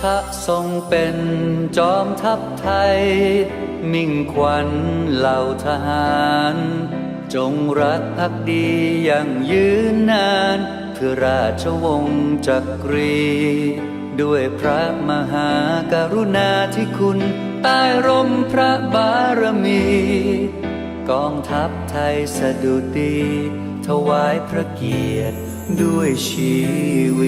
ถ้าทรงเป็นจอมทัพไทย มิ่งขวัญเหล่าทหาร จงรักภักดีอย่างยืนนานเพื่อราชวงศ์จักรี ด้วยพระมหากรุณาธิคุณใต้ร่มพระบารมี กองทัพไทยสะดุดี ถวายพระเกียรติด้วยชีวิน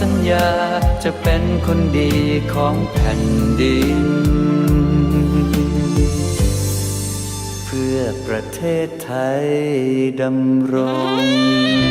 สัญญาจะเป็นคนดีของแผ่นดิน เพื่อประเทศไทยดำรง